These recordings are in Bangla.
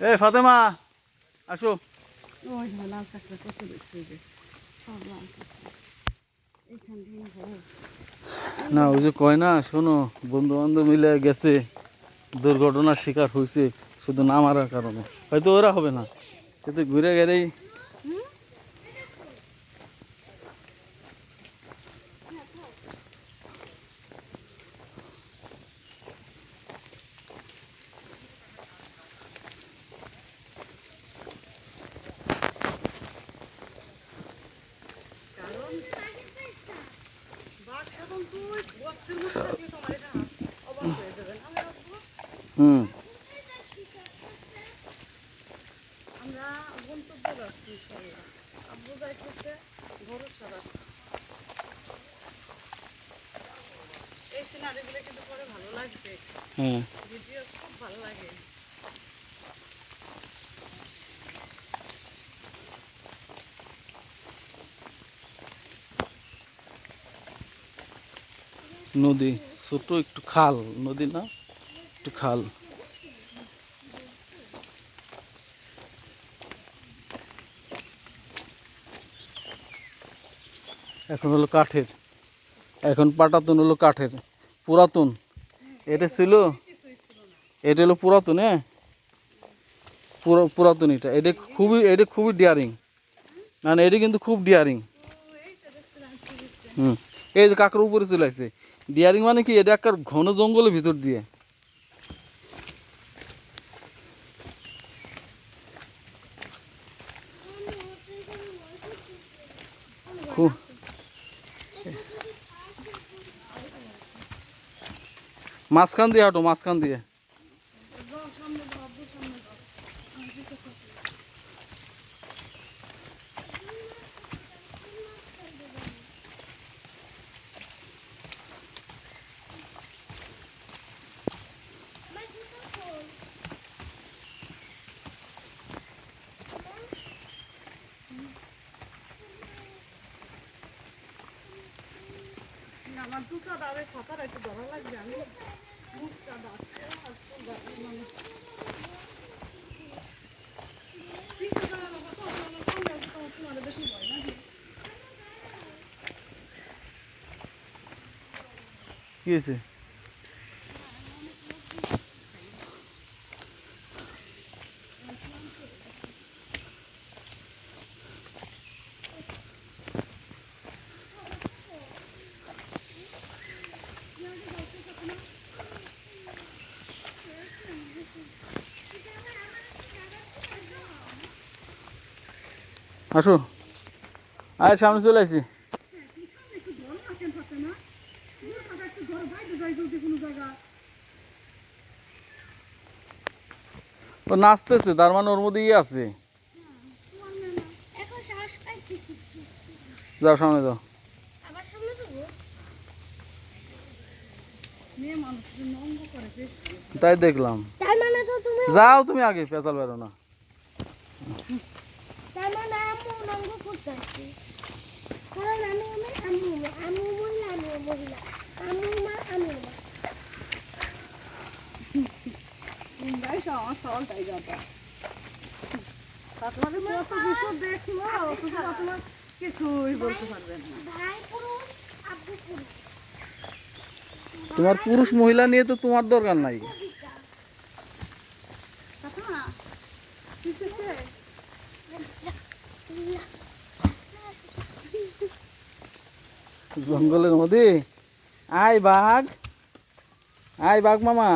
এ ফাতেমা আসো। না ওই যে কয় না শোনো বন্ধু বান্ধব মিলে গেছে দুর্ঘটনার শিকার হয়েছে শুধু না মারার কারণে। হয়তো ওরা হবে না। কিন্তু ঘুরে গেলেই বাঘ এবং তুই বস্তির মধ্যে থাকলে তোমার এটা অবাক হয়ে যাবে না আমি রাখব হুম আমরা গন্তব্য যাচ্ছি ইনশাল্লাহ আব্বু যাইতেছে ভরসা রাখছি এই সিনারিগুলো কিন্তু পরে ভালো লাগবে। হ্যাঁ ভিডিও খুব ভালো লাগে। নদী, ছোট একটু খাল, নদী না? একটু খাল। এখন হলো কাঠের। এখন পাটাতন হলো কাঠের। পুরাতন। এটা ছিল? এটা হলো পুরাতন হ্যাঁ? পুরো, পুরাতন এটা। এটা খুবই এটা খুবই ডিয়ারিং না না, এটা কিন্তু খুব ডিয়ারিং হুম। এই যে কাকের উপরে চলে আসছে। ডিয়ারিং মানে কি? এটা একটা ঘন জঙ্গলের ভিতর দিয়ে। খুব। মাঝখান দিয়ে হাঁটো, মাঝখান দিয়ে। আমার দুটো দাঁড়ে কথাটা একটু ধরা লাগবে আমি মুখটা দাঁড়ছে মানে পিছে দাঁড়ানো কথা আমার সামনে আসবে তোমার তোমার বেশি ভয় নাকি কি হয়েছে আসো আয় সামনে চলে আসছি একটু ধর না কেন থাকে না দূর কথা একটু ধর বাইরে যাই সামনে চলে জায়গা ও নাচতেছে তার মানে ওর মধ্যে ইয়ে আছে। যাও সামনে যাও। তাই দেখলাম। মানে যাও তুমি আগে পেঁচাল বেরো না। কারণ আমি আমার আম্মু আম্মু মহিলা আমিও মহিলা আম্মু মা আমি মা মুন্ডাই আমার সলটাই যাতা তারপরে কত কিছু দেখল অথচ তোমার কিছুই বলতে পারবে না। ভাই পুরুষ আব্বু পুরুষ। তোমার পুরুষ মহিলা নিয়ে তো তোমার দরকার নাই। জঙ্গলের মধ্যে। আয় বাঘ। আয় বাঘ মামা।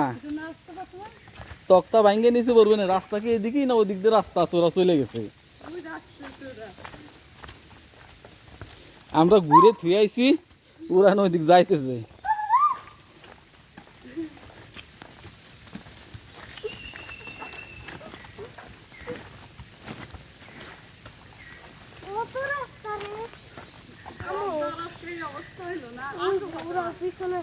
তক্তা ভাঙ্গে নিচে পড়বে না, রাস্তা কি এদিকেই না ওদিক দিয়ে রাস্তা চোরা চলে গেছে। আমরা ঘুরে থুয়ে আইছি ওরা ওইদিক যাইতেছে। jag var snäll och när andra var där.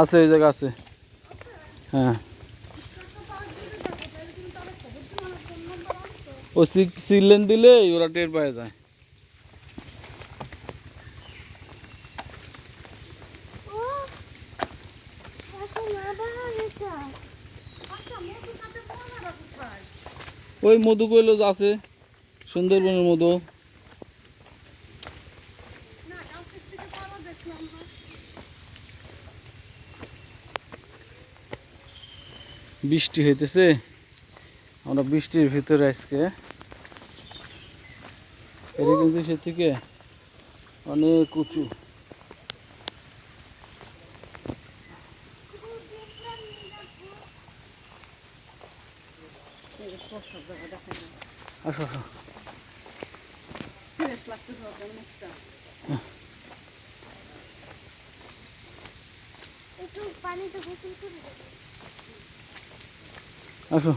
আছে, ওই জায়গা আছে। হ্যাঁ। ও দিলে ওরা টের পাওয়া যায়। ওই মধু কইলো আছে, সুন্দরবনের মধু না গাছের থেকে পাড়া দেখলাম না বৃষ্টি হইতেছে। আমরা বৃষ্টির ভিতরে আজকে কিন্তু সে থেকে অনেক উঁচু। আসো আসো। ফ্রেশ লাগতেছে আসো